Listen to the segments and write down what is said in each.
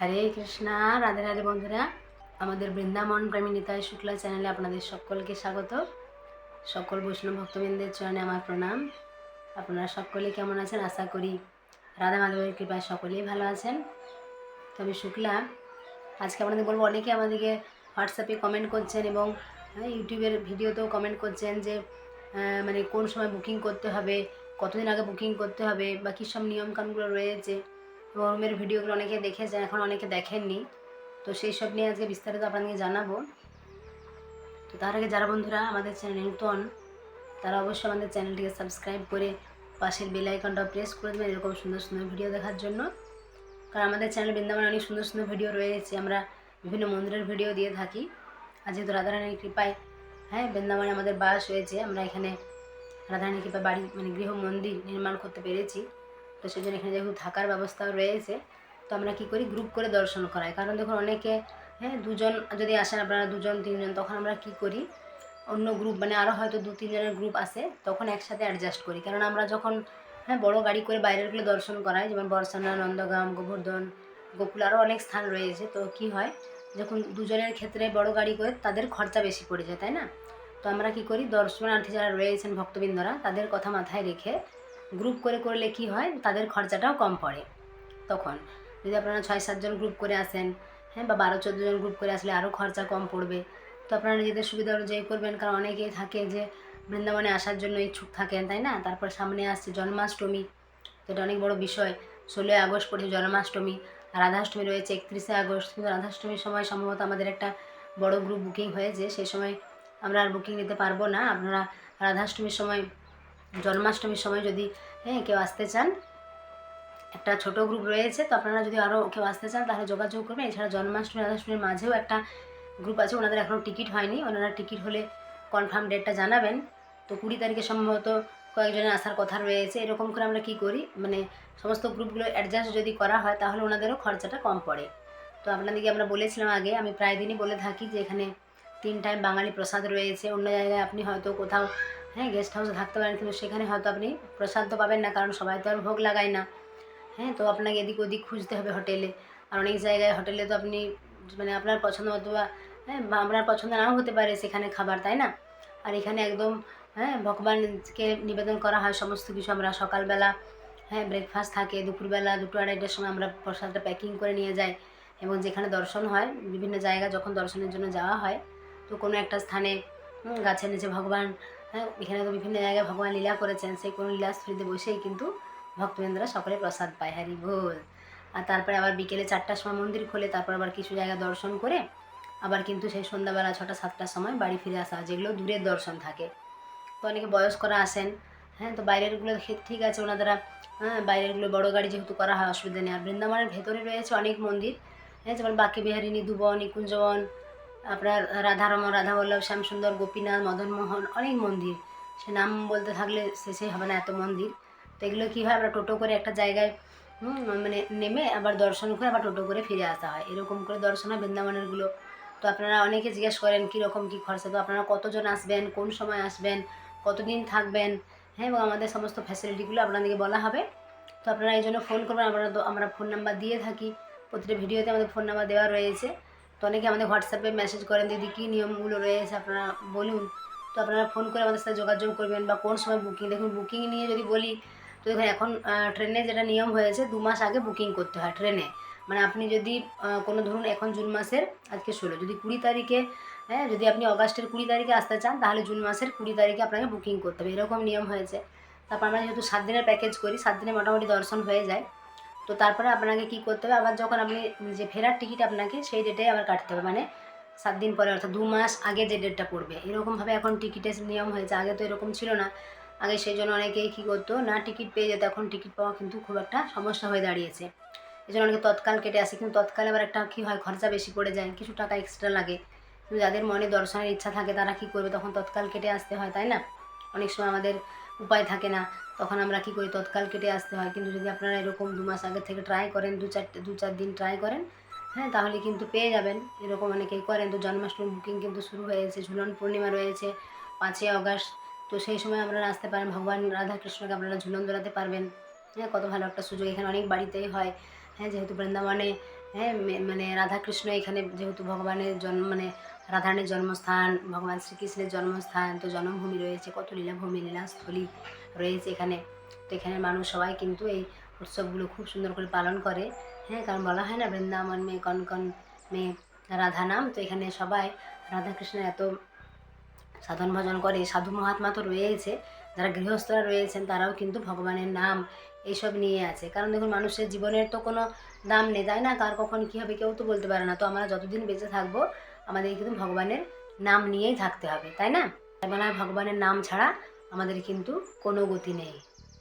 হরে কৃষ্ণা, রাধে রাধে বন্ধুরা। আমাদের বৃন্দাবন প্রেমী নিতাই শুক্লা চ্যানেলে আপনাদের সকলকে স্বাগত। সকল বৈষ্ণব ভক্তবৃন্দের চরণে আমার প্রণাম। আপনারা সকলে কেমন আছেন? আশা করি রাধা মাধবের কৃপায় সকলেই ভালো আছেন। তো আমি শুক্লা, আজকে আপনাদের বলব, অনেকে আমাদেরকে হোয়াটসঅ্যাপে কমেন্ট করছেন এবং ইউটিউবের ভিডিওতেও কমেন্ট করছেন যে মানে কোন সময় বুকিং করতে হবে, কতদিন আগে বুকিং করতে হবে বা কী সব নিয়মকানুনগুলো রয়েছে। এবং রুমের ভিডিওগুলো অনেকে দেখেছেন, এখন অনেকে দেখেননি। তো সেই সব নিয়ে আজকে বিস্তারিত আপনাদেরকে জানাব। তো তার আগে যারা বন্ধুরা আমাদের চ্যানেল নতুন, তারা অবশ্যই আমাদের চ্যানেলটিকে সাবস্ক্রাইব করে পাশের বেল আইকনটাও প্রেস করে দেবেন এরকম সুন্দর সুন্দর ভিডিও দেখার জন্য। কারণ আমাদের চ্যানেল বৃন্দাবনে অনেক সুন্দর সুন্দর ভিডিও রয়েছে, আমরা বিভিন্ন মন্দিরের ভিডিও দিয়ে থাকি। আর যেহেতু রাধারানীর কৃপায় হ্যাঁ বৃন্দাবনে আমাদের বাস হয়েছে আমরা এখানে রাধারানীর কৃপায় বাড়ি মানে গৃহ মন্দির নির্মাণ করতে পেরেছি। তো সেই জন্য এখানে যেহেতু থাকার ব্যবস্থাও রয়েছে, তো আমরা কি করি? গ্রুপ করে দর্শন করাই। কারণ দেখুন, অনেকে হ্যাঁ দুজন যদি আসেন আপনারা দুজন, তিনজন, তখন আমরা কি করি? অন্য গ্রুপ মানে আরও হয়তো দু, তিনজনের গ্রুপ আসে তখন একসাথে অ্যাডজাস্ট করি। কারণ আমরা যখন হ্যাঁ বড় গাড়ি করে বাইরেরগুলো দর্শন করাই, যেমন বর্ষানা, নন্দগাম, গোবর্ধন, গোকুল আরও অনেক স্থান রয়েছে। তো কি হয়? যখন দুজনের ক্ষেত্রে বড় গাড়ি করে, তাদের খরচা বেশি পড়ে যায়, তাই না? তো আমরা কি করি? দর্শনার্থী যারা রয়েছেন ভক্তবৃন্দরা, তাদের কথা মাথায় রেখে গ্রুপ করে করলে কি হয়? তাদের খরচাটাও কম পড়ে। তখন যদি আপনারা ছয় সাতজন গ্রুপ করে আসেন হ্যাঁ বা বারো, চোদ্দ জন গ্রুপ করে আসলে আরও খরচা কম পড়বে। তো আপনারা নিজেদের সুবিধা অনুযায়ী করবেন, কারণ অনেকেই থাকে যে বৃন্দাবনে আসার জন্য ইচ্ছুক থাকেন, তাই না? তারপর সামনে আসছে জন্মাষ্টমী এটা অনেক বড় বিষয়। ষোলোই আগস্ট পড়েছে জন্মাষ্টমী, রাধাষ্টমী রয়েছে একত্রিশে আগস্ট। কিন্তু রাধাষ্টমীর সময় সম্ভবত আমাদের একটা বড় গ্রুপ বুকিং হয়েছে। সেই সময় আমরা আর বুকিং নিতে পারব না। আপনারা রাধাষ্টমীর সময় জন্মাষ্টমীর সময় যদি হ্যাঁ কেউ আসতে চান, একটা ছোট গ্রুপ রয়েছে, তো আপনারা যদি আরও কেউ আসতে চান, তাহলে যোগাযোগ করবেন। এছাড়া জন্মাষ্টমী রাধাষ্টমীর মাঝেও একটা গ্রুপ আছে, ওনাদের এখনও টিকিট হয়নি। ওনারা টিকিট হলে কনফার্ম ডেটটা জানাবেন। তো কুড়ি তারিখে সম্ভবত কয়েকজনের আসার কথা রয়েছে। এরকম করে আমরা কি করি? মানে সমস্ত গ্রুপগুলো অ্যাডজাস্ট যদি করা হয়, তাহলে ওনাদেরও খরচাটা কম পড়ে। তো আপনাদেরকে আমরা বলেছিলাম আগে, আমি প্রায় দিনই বলে থাকি যে এখানে তিন টাইম বাঙালি প্রসাদ রয়েছে। অন্য জায়গায় আপনি হয়তো কোথাও হ্যাঁ গেস্ট হাউসে থাকতে পারেন, কিন্তু সেখানে হয়তো আপনি প্রসাদ তো পাবেন না, কারণ সবাই তো আর ভোগ লাগায় না। হ্যাঁ তো আপনাকে এদিক ওদিক খুঁজতে হবে হোটেলে আর অনেক জায়গায় হোটেলে তো আপনি মানে আপনার পছন্দ মতো বা হ্যাঁ বা আপনার পছন্দ নাও হতে পারে সেখানে খাবার, তাই না? আর এখানে একদম হ্যাঁ ভগবানকে নিবেদন করা হয় সমস্ত কিছু। আমরা সকালবেলা হ্যাঁ ব্রেকফাস্ট থাকে, দুপুরবেলা দুটো আড়াইটার সময় আমরা প্রসাদটা প্যাকিং করে নিয়ে যাই। এবং যেখানে দর্শন হয়, বিভিন্ন জায়গা যখন দর্শনের জন্য যাওয়া হয়, তো কোনো একটা স্থানে গাছের নিচে ভগবান হ্যাঁ এখানে তো বিভিন্ন জায়গায় ভগবান লীলা করেছেন, সেই কোনো লীলাস্থলীতে বসেই কিন্তু ভক্তবৃন্দরা সকলে প্রসাদ পায় হ্যারি ভোল আর তারপরে আবার বিকেলে চারটার সময় মন্দির খোলে, তারপর আবার কিছু জায়গা দর্শন করে আবার কিন্তু সেই সন্ধ্যাবেলা ছটা, সাতটার সময় বাড়ি ফিরে আসা যেগুলো দূরের দর্শন থাকে। তো অনেকে বয়স্করা আসেন হ্যাঁ তো বাইরেরগুলো ঠিক আছে ওনারা হ্যাঁ বাইরেরগুলো বড় গাড়ি যেহেতু করা হয়, অসুবিধা নেই। আর বৃন্দাবনের ভেতরে রয়েছে অনেক মন্দির হ্যাঁ যেমন বাকি বিহারী নিধুবন নিকুঞ্জবন আপনার রাধারমন রাধাবল্লভ শ্যামসুন্দর গোপীনাথ মদনমোহন অনেক মন্দির। সে নাম বলতে থাকলে শেষে হবে না এত মন্দির। তো এগুলো কী হয়, আমরা টোটো করে একটা জায়গায় মানে নেমে আবার দর্শন করে আবার টোটো করে ফিরে আসা হয়। এরকম করে দর্শন হয় বৃন্দাবনেরগুলো তো আপনারা অনেকে জিজ্ঞেস করেন, কীরকম কী খরচা? তো আপনারা কতজন আসবেন, কোন সময় আসবেন, কতদিন থাকবেন? হ্যাঁ এবং আমাদের সমস্ত ফ্যাসিলিটিগুলো আপনাদেরকে বলা হবে। তো আপনারা এই জন্য ফোন করবেন। আমরা তো, আমরা ফোন নাম্বার দিয়ে থাকি। প্রতিটা ভিডিওতে আমাদের ফোন নাম্বার দেওয়া রয়েছে। তো অনেকে আমাদের হোয়াটসঅ্যাপে মেসেজ করেন, দিদি, কী নিয়মগুলো রয়েছে? আপনারা বলুন। তো আপনারা ফোন করে আমাদের সাথে যোগাযোগ করবেন বা কোন সময় বুকিং দেখুন বুকিং নিয়ে যদি বলি, তো দেখুন, এখন ট্রেনে যেটা নিয়ম হয়েছে, দু মাস আগে বুকিং করতে হয় ট্রেনে। মানে আপনি যদি কোনো ধরুন এখন জুন মাসের, আজকে ষোলো, যদি কুড়ি তারিখে হ্যাঁ যদি আপনি অগাস্টের কুড়ি তারিখে আসতে চান, তাহলে জুন মাসের কুড়ি তারিখে আপনাকে বুকিং করতে হবে। এরকম নিয়ম হয়েছে। তারপর আমরা যেহেতু সাত দিনের প্যাকেজ করি, সাত দিনে মোটামুটি দর্শন হয়ে যায়। তো তারপরে আপনাকে কি করতে হবে? আবার যখন আপনি যে ফেরার টিকিট আপনাকে, সেই ডেটে আবার কাটতে হবে। মানে সাত দিন পরে, অর্থাৎ দু মাস আগে যে ডেটটা পড়বে। এরকমভাবে এখন টিকিটের নিয়ম হয়েছে। আগে তো এরকম ছিল না। আগে সেই জন্য অনেকেই কী করতো, না টিকিট পেয়ে যেত, এখন টিকিট পাওয়া কিন্তু খুব একটা সমস্যা হয়ে দাঁড়িয়েছে। এই জন্য অনেকে তৎকাল কেটে আসে। কিন্তু তৎকালে আবার একটা কী হয়, খরচা বেশি পড়ে যায়। কিছু টাকা এক্সট্রা লাগে। কিন্তু যাদের মনে দর্শনের ইচ্ছা থাকে, তারা কী করবে? তখন তৎকাল কেটে আসতে হয়, তাই না? অনেক সময় আমাদের উপায় থাকে না। তখন আমরা কী করি? তৎকাল কেটে আসতে হয়। কিন্তু যদি আপনারা এরকম দু মাস আগে থেকে ট্রাই করেন, দু চারটে দু চার দিন ট্রাই করেন হ্যাঁ তাহলে কিন্তু পেয়ে যাবেন। এরকম অনেকেই করেন। তো জন্মাষ্টমী বুকিং কিন্তু শুরু হয়েছে ঝুলন পূর্ণিমা রয়েছে, পাঁচই অগাস্ট তো সেই সময় আপনারা আসতে পারেন। ভগবান রাধাকৃষ্ণকে আপনারা ঝুলন দোলাতে পারবেন। হ্যাঁ কত ভালো একটা সুযোগ। এখানে অনেক বাড়িতেই হয়। হ্যাঁ যেহেতু বৃন্দাবনে হ্যাঁ মানে রাধাকৃষ্ণ এখানে যেহেতু ভগবানের জন্ম মানে রাধারানীর জন্মস্থান, ভগবান শ্রীকৃষ্ণের জন্মস্থান, তো জন্মভূমি রয়েছে, কত লীলাভূমি, লীলাস্থলী রয়েছে এখানে। তো এখানে মানুষ সবাই কিন্তু এই উৎসবগুলো খুব সুন্দর করে পালন করে। হ্যাঁ কারণ বলা হয় না, বৃন্দাবন মেয়ে কন কন মেয়ে রাধা নাম। তো এখানে সবাই রাধাকৃষ্ণের এত সাধন ভজন করে। সাধু মহাত্মা তো রয়েছে, যারা গৃহস্থরা রয়েছেন, তারাও কিন্তু ভগবানের নাম এইসব নিয়ে আছে। কারণ দেখুন, মানুষের জীবনের তো কোনো দাম নেই, তাই না? কার কখন কী হবে, কেউ তো বলতে পারে না। তো আমরা যতদিন বেঁচে থাকব আমাদের কিন্তু ভগবানের নাম নিয়েই থাকতে হবে, তাই না? বলা ভগবানের নাম ছাড়া আমাদের কিন্তু কোনো গতি নেই।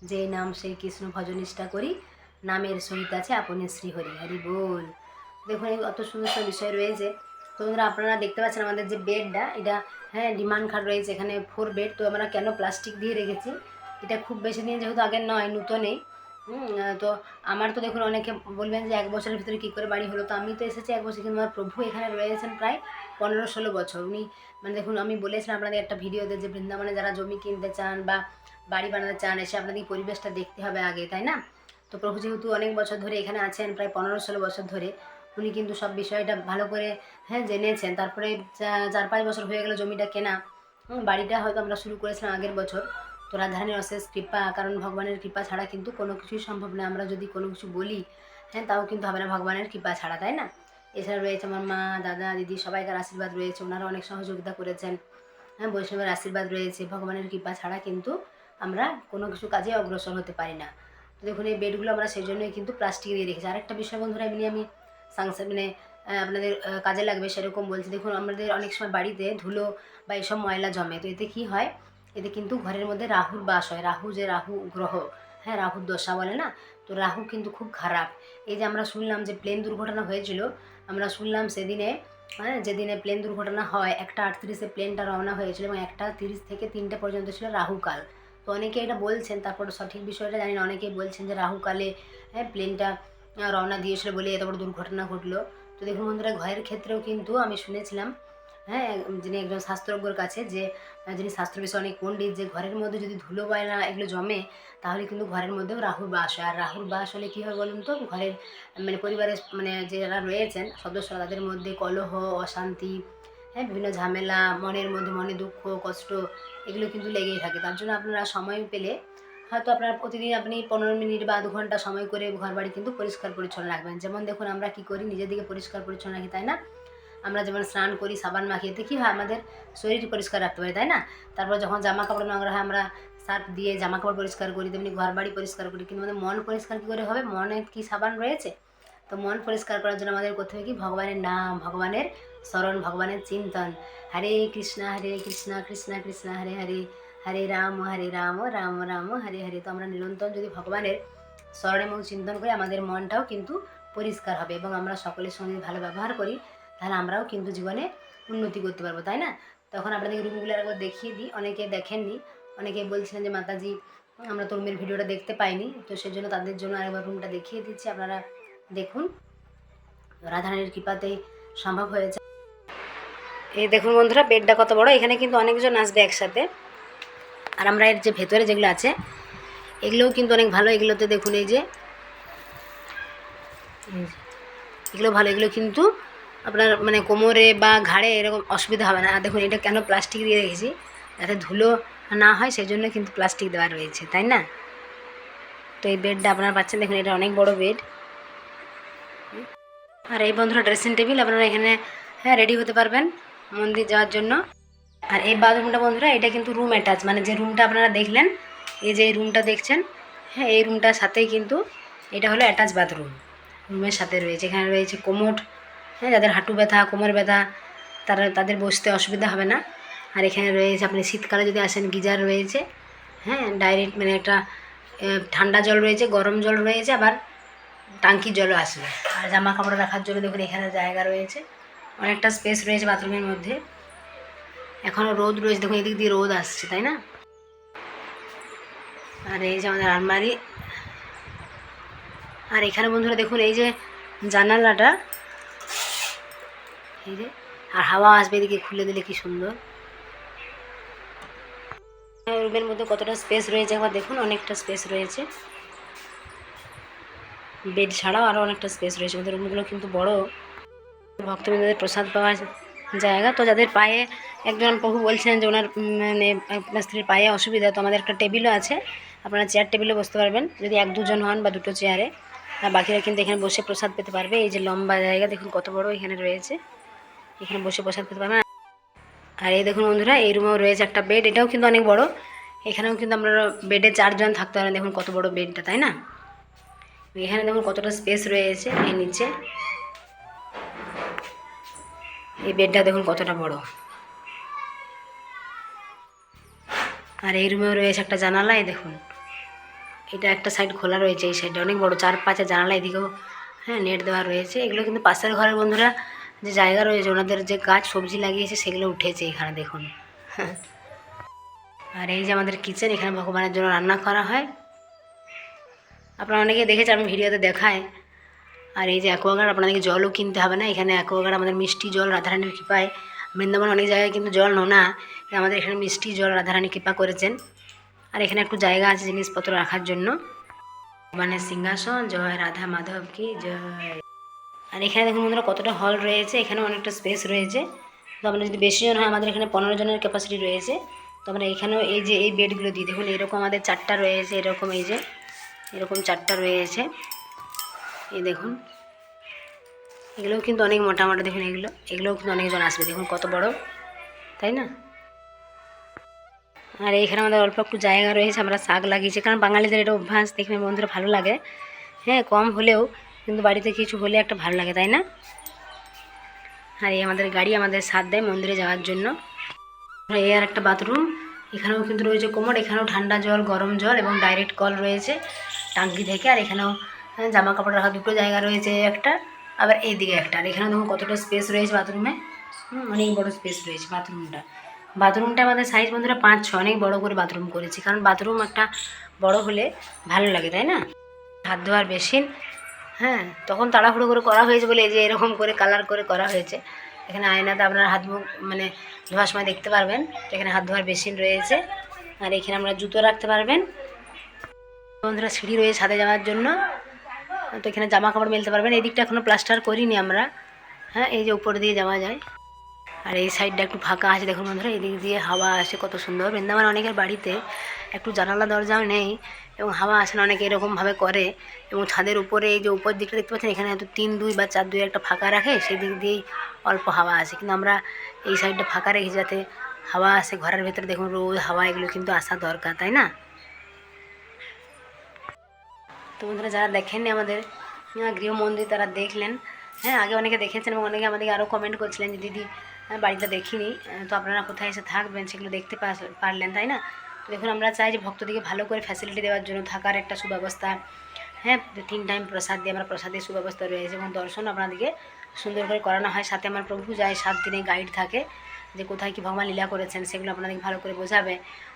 যে নাম সেই কৃষ্ণ ভজনিষ্ঠা করি, নামের সহিত আছে আপনি শ্রীহরি, হরি বল। দেখুন অত সুন্দর সুন্দর বিষয় রয়েছে। তো বন্ধুরা, আপনারা দেখতে পাচ্ছেন আমাদের যে বেডটা, এটা হ্যাঁ ডিমান্ড খাট রয়েছে, এখানে ফোর বেড তো আমরা কেন প্লাস্টিক দিয়ে রেখেছি? এটা খুব বেশি দিন যেহেতু আগে নয়, নূতনেই। তো আমার তো দেখুন অনেকে বলবেন যে এক বছরের ভিতরে কী করে বাড়ি হলো। তো আমি তো এসেছি এক বছর কিন্তু আমার প্রভু এখানে রয়েছেন প্রায় পনেরো ষোলো বছর। উনি মানে দেখুন আমি বলেছিলাম আপনাদের একটা ভিডিওতে যে বৃন্দাবনে যারা জমি কিনতে চান বা বাড়ি বানাতে চান, এসে আপনাদের পরিবেশটা দেখতে হবে আগে, তাই না? তো প্রভু যেহেতু অনেক বছর ধরে এখানে আছেন, প্রায় পনেরো ষোলো বছর ধরে, উনি কিন্তু সব বিষয়টা ভালো করে হ্যাঁ জেনেছেন। তারপরে চার পাঁচ বছর হয়ে গেল জমিটা কেনা। বাড়িটা হয়তো আমরা শুরু করেছিলাম আগের বছর। তো রাধারানীর অশেষ কৃপা, কারণ ভগবানের কৃপা ছাড়া কিন্তু কোনো কিছুই সম্ভব না। আমরা যদি কোনো কিছু বলি হ্যাঁ তাও কিন্তু হবে না ভগবানের কৃপা ছাড়া, তাই না? এছাড়া রয়েছে আমার মা, দাদা, দিদি, সবাইকার আশীর্বাদ রয়েছে, ওনারা অনেক সহযোগিতা করেছেন। হ্যাঁ বৈষ্ণবের আশীর্বাদ রয়েছে, ভগবানের কৃপা ছাড়া কিন্তু আমরা কোনো কিছু কাজে অগ্রসর হতে পারি না। তো দেখুন, এই বেডগুলো আমরা সেই জন্যই কিন্তু প্লাস্টিক দিয়ে রেখেছি। আরেকটা বিষয় বন্ধুরা, এমনি আমি সাংসা মানে আপনাদের কাজে লাগবে সেরকম বলছি। দেখুন, আমাদের অনেক সময় বাড়িতে ধুলো বা এসব ময়লা জমে, তো এতে কি হয়? এতে কিন্তু ঘরের মধ্যে রাহুর বাস হয়। রাহু যে রাহু গ্রহ হ্যাঁ রাহুর দশা বলে না? তো রাহু কিন্তু খুব খারাপ। এই যে আমরা শুনলাম যে প্লেন দুর্ঘটনা হয়েছিল, আমরা শুনলাম সেদিনে হ্যাঁ যেদিনে প্লেন দুর্ঘটনা হয়, একটা আটত্রিশে প্লেনটা রওনা হয়েছিল এবং একটা তিরিশ থেকে তিনটে পর্যন্ত ছিল রাহুকাল। তো অনেকে এটা বলছেন, তারপর সঠিক বিষয়টা জানি না, অনেকেই বলছেন যে রাহুকালে হ্যাঁ প্লেনটা রওনা দিয়েছিল বলে এত বড় দুর্ঘটনা ঘটলো। তো দেখুন বন্ধুরা, ঘরের ক্ষেত্রেও কিন্তু আমি শুনেছিলাম হ্যাঁ যিনি একজন শাস্ত্রজ্ঞর কাছে যে যিনি শাস্ত্র বিষয়ে অনেক পণ্ডিত, যে ঘরের মধ্যে যদি ধুলো ময়লা এগুলো জমে, তাহলে কিন্তু ঘরের মধ্যেও রাহুর বাস হয়। আর রাহুর বাস হলে কী হয় বলুন তো? ঘরের মানে পরিবারের মানে যারা রয়েছেন, সদস্যরা তাদের মধ্যে কলহ, অশান্তি হ্যাঁ বিভিন্ন ঝামেলা, মনের মধ্যে মনে দুঃখ, কষ্ট এগুলো কিন্তু লেগেই থাকে। তার জন্য আপনারা সময় পেলে হয়তো আপনার প্রতিদিন আপনি পনেরো মিনিট বা দু ঘণ্টা সময় করে ঘর বাড়ি কিন্তু পরিষ্কার পরিচ্ছন্ন রাখবেন। যেমন দেখুন, আমরা কি করি? নিজের দিকে পরিষ্কার পরিচ্ছন্ন রাখি, তাই না? আমরা যেমন স্নান করি, সাবান মাখিয়ে এতে কী হয় আমাদের শরীর পরিষ্কার রাখতে পারি, তাই না? তারপর যখন জামা কাপড় নোংরা হয়, আমরা সার্ফ দিয়ে জামা কাপড় পরিষ্কার করি, তেমনি ঘর বাড়ি পরিষ্কার করি, কিন্তু আমাদের মন পরিষ্কার কী করে হবে? মনে কি সাবান রয়েছে? তো মন পরিষ্কার করার জন্য আমাদের করতে হবে কি? ভগবানের নাম, ভগবানের স্মরণ, ভগবানের চিন্তন। হরে কৃষ্ণ হরে কৃষ্ণ কৃষ্ণ কৃষ্ণ, হরে হরে হরে রাম হরে রাম রাম রাম, হরে হরে। তো আমরা নিরন্তর যদি ভগবানের স্মরণ এবং চিন্তন করি আমাদের মনটাও কিন্তু পরিষ্কার হবে এবং আমরা সকলের সঙ্গে ভালো ব্যবহার করি তাহলে আমরাও কিন্তু জীবনে উন্নতি করতে পারব তাই না? তখন আপনাদের রুমগুলো একবার দেখিয়ে দিই। অনেকে দেখেননি অনেকে বলছিলেন যে মাতাজি আমরা তো ভিডিওটা দেখতে পাইনি। তো সেই জন্য তাদের জন্য আরেকবার রুমটা দেখিয়ে দিচ্ছি। আপনারা দেখুন রাধারানীর কৃপাতেই সম্ভব হয়েছে। এই দেখুন বন্ধুরা বেডটা কত বড়। এখানে কিন্তু অনেকজন আসবে একসাথে। আর আমরা এর যে ভেতরে যেগুলো আছে এগুলোও কিন্তু অনেক ভালো। এগুলোতে দেখুন এই যে, এগুলো ভালো। এগুলো কিন্তু আপনার মানে কোমরে বা ঘাড়ে এরকম অসুবিধা হবে না। আর দেখুন, এটা কেন প্লাস্টিক দিয়ে রেখেছি? যাতে ধুলো না হয় সেই জন্য কিন্তু প্লাস্টিক দেওয়া রয়েছে, তাই না? তো এই বেডটা আপনারা পাচ্ছেন। দেখুন, এটা অনেক বড় বেড আর এই বন্ধুরা ড্রেসিং টেবিল আপনারা এখানে হ্যাঁ রেডি হতে পারবেন মন্দির যাওয়ার জন্য। আর এই বাথরুমটা বন্ধুরা, এটা কিন্তু রুম অ্যাটাচ মানে যে রুমটা আপনারা দেখলেন, এই যে রুমটা দেখছেন হ্যাঁ এই রুমটার সাথেই কিন্তু এটা হলো অ্যাটাচ বাথরুম রুমের সাথে রয়েছে। এখানে রয়েছে কোমোট হ্যাঁ যাদের হাঁটু ব্যথা, কোমর ব্যথা, তারা, তাদের বসতে অসুবিধা হবে না। আর এখানে রয়েছে, আপনি শীতকালে যদি আসেন, গিজার রয়েছে হ্যাঁ ডাইরেক্ট মানে একটা ঠান্ডা জল রয়েছে, গরম জল রয়েছে, আবার টাঙ্কির জলও আসবে। আর জামা কাপড় রাখার জন্য দেখুন, এখানে জায়গা রয়েছে, অনেকটা স্পেস রয়েছে বাথরুমের মধ্যে। এখনও রোদ রয়েছে, দেখুন, এদিক দিয়ে রোদ আসছে, তাই না? আর এই যে আমাদের আলমারি। আর এখানে বন্ধুরা দেখুন, এই যে জানালাটা যে আর হাওয়া আসবে এদিকে খুলে দিলে কি সুন্দর। রুমের মধ্যে কতটা স্পেস রয়েছে একবার দেখুন, অনেকটা স্পেস রয়েছে। বেড ছাড়াও আরও অনেকটা স্পেস রয়েছে ওদের রুমগুলো কিন্তু বড়। ভক্তবৃন্দদের প্রসাদ পাওয়ার জায়গা। তো যাদের পায়ে, একজন প্রভু বলছেন যে ওনার মানে আপনার স্ত্রীর পায়ে অসুবিধা, তো আমাদের একটা টেবিলও আছে। আপনারা চেয়ার টেবিলে বসতে পারবেন, যদি এক দুজন হন বা দুটো চেয়ারে আর বাকিরা কিন্তু এখানে বসে প্রসাদ পেতে পারবে। এই যে লম্বা জায়গা, দেখুন কত বড় এখানে রয়েছে। এখানে বসে প্রসাদ পেতে পারবেন আর এই দেখুন বন্ধুরা, এই রুমেও রয়েছে একটা বেড এটাও কিন্তু অনেক বড়। এখানেও কিন্তু আমরা বেডে চারজন থাকতে পারেন দেখুন কত বড় বেডটা তাই না? এখানে দেখুন কতটা স্পেস রয়েছে এই নিচে। এই বেডটা দেখুন কতটা বড়। আর এই রুমেও রয়েছে একটা জানালা, এই দেখুন। এটা একটা সাইড খোলা রয়েছে, এই সাইডটা অনেক বড়। চার পাঁচে জানালা এদিকেও হ্যাঁ নেট দেওয়া রয়েছে। এগুলো কিন্তু পাশের ঘরের বন্ধুরা যে জায়গা রয়েছে, ওনাদের যে গাছ, সবজি লাগিয়েছে, সেগুলো উঠেছে এখানে, দেখুন। আর এই যে আমাদের কিচেন এখানে ভগবানের জন্য রান্না করা হয়। আপনারা অনেকে দেখেছে আমি ভিডিওতে দেখায়। আর এই যে অ্যাকোয়াগার্ড আপনাদেরকে জলও কিনতে হবে না। এখানে অ্যাকোয়াগার্ড আমাদের মিষ্টি জল, রাধারানীর কৃপায়। বৃন্দাবন অনেক জায়গায় কিন্তু জল নোনা আমাদের এখানে মিষ্টি জল রাধারানী কৃপা করেছেন। আর এখানে একটু জায়গা আছে জিনিসপত্র রাখার জন্য। মানে সিংহাসন, জয় রাধা মাধব কি, জয়। আর এখানে দেখুন বন্ধুরা কতটা হল রয়েছে এখানে অনেকটা স্পেস রয়েছে। তো আমরা যদি বেশি জন হয়, আমাদের এখানে পনেরো জনের ক্যাপাসিটি রয়েছে। তো আমরা এখানেও এই যে, এই বেডগুলো দিই, দেখুন এরকম আমাদের চারটা রয়েছে, এরকম এই যে, এরকম চারটা রয়েছে। এই দেখুন, এগুলোও কিন্তু অনেক মোটা মোটা, দেখুন এগুলো, এগুলোও কিন্তু অনেকজন আসবে, দেখুন কত বড়, তাই না? আর এইখানে আমাদের অল্প একটু জায়গা রয়েছে, আমরা শাক লাগিয়েছি, কারণ বাঙালিদের এটা অভ্যাস দেখবে বন্ধুরা ভালো লাগে। হ্যাঁ কম হলেও কিন্তু বাড়িতে কিছু হলে একটা ভালো লাগে, তাই না? আর এই আমাদের গাড়ি আমাদের সাথ দেয় মন্দিরে যাওয়ার জন্য। এই আর একটা বাথরুম এখানেও কিন্তু রয়েছে কোমর, এখানেও ঠান্ডা জল, গরম জল এবং ডাইরেক্ট কল রয়েছে টাঙ্কি থেকে। আর এখানেও জামা কাপড় রাখা দুটো জায়গা রয়েছে, একটা, আবার এইদিকে একটা। আর এখানে দেখুন কতটা স্পেস রয়েছে বাথরুমে অনেক বড় স্পেস রয়েছে বাথরুমটা বাথরুমটা আমাদের সাইজ বন্ধুরা পাঁচ, ছ, অনেক বড় করে বাথরুম করেছি। কারণ বাথরুম একটা বড় হলে ভালো লাগে, তাই না? হাত ধোয়ার বেসিন হ্যাঁ তখন তাড়াহুড়ো করে করা হয়েছে বলে এই যে এরকম করে কালার করে করা হয়েছে। এখানে আয়নাতে আপনার হাত মুখ মানে ধোয়ার সময় দেখতে পারবেন। এখানে হাত ধোয়ার বেসিন রয়েছে। আর এখানে আমরা জুতো রাখতে পারবেন। বন্ধুরা, সিঁড়ি রয়েছে ছাদে যাওয়ার জন্য। তো এখানে জামা কাপড় মেলতে পারবেন। এদিকটা দিকটা এখনও প্লাস্টার করিনি আমরা। হ্যাঁ এই যে উপর দিয়ে যাওয়া যায়। আর এই সাইডটা একটু ফাঁকা আছে, দেখুন বন্ধুরা, এদিক দিয়ে হাওয়া আসে কত সুন্দর। বৃন্দাবন অনেকের বাড়িতে একটু জানালা দরজাও নেই এবং হাওয়া আসে না, অনেকে এরকমভাবে করে এবং ছাদের উপরে এই যে উপর দিকটা দেখতে পাচ্ছেন, এখানে হয়তো তিন, দুই বা চার, দুই একটা ফাঁকা রাখে, সেই দিক দিয়েই অল্প হাওয়া আসে। কিন্তু আমরা এই সাইডটা ফাঁকা রেখে যাতে হাওয়া আসে ঘরের ভেতরে, দেখুন রোদ, হাওয়া, এগুলো কিন্তু আসা দরকার, তাই না? তো বন্ধুরা, যারা দেখেননি আমাদের গৃহমন্দির তারা দেখলেন। হ্যাঁ আগে অনেকে দেখেছেন এবং অনেকে আমাদেরকে আরও কমেন্ট করছিলেন যে, দিদি বাড়িটা দেখিনি। তো আপনারা কোথায় এসে থাকবেন সেগুলো দেখতে পারলেন, তাই না? তো দেখুন, আমরা চাই যে ভক্তদিকে ভালো করে ফ্যাসিলিটি দেওয়ার জন্য থাকার একটা সুব্যবস্থা। হ্যাঁ তিন টাইম প্রসাদ দিয়ে আমরা প্রসাদের সুব্যবস্থা রয়েছে এবং দর্শন আপনাদেরকে সুন্দর করে করানো হয়। সাথে আমার প্রভু যায়, সাত দিনে গাইড থাকে যে কোথায় কী ভগবান লীলা করেছেন সেগুলো আপনাদেরকে ভালো করে বোঝাবে।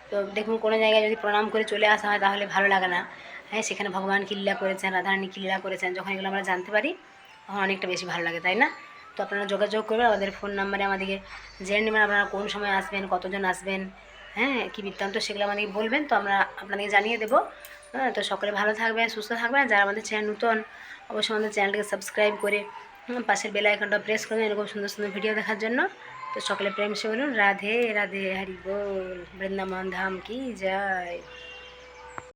তো দেখুন, কোনো জায়গায় যদি প্রণাম করে চলে আসা হয় তাহলে ভালো লাগে না। হ্যাঁ সেখানে ভগবান কী লীলা করেছেন, রাধারানী কী লীলা করেছেন, যখন এগুলো আমরা জানতে পারি, তখন অনেকটা বেশি ভালো লাগে, তাই না? তো আপনারা যোগাযোগ করবেন আমাদের ফোন নাম্বারে আমাদেরকে জেনে নেবেন আপনারা কোন সময় আসবেন, কতজন আসবেন হ্যাঁ কী বৃত্তান্ত সেগুলো আমাদেরকে বলবেন, তো আমরা আপনাদেরকে জানিয়ে দেবো। হ্যাঁ তো সকলে ভালো থাকবেন, সুস্থ থাকবেন যারা আমাদের চ্যানেল নতুন, অবশ্যই আমাদের চ্যানেলটাকে সাবস্ক্রাইব করে পাশের বেল আইকনটা প্রেস করবেন এরকম সুন্দর সুন্দর ভিডিও দেখার জন্য। তো সকলে প্রেম সে বলুন, রাধে রাধে, হরি বল, বৃন্দাবন ধাম কি জয়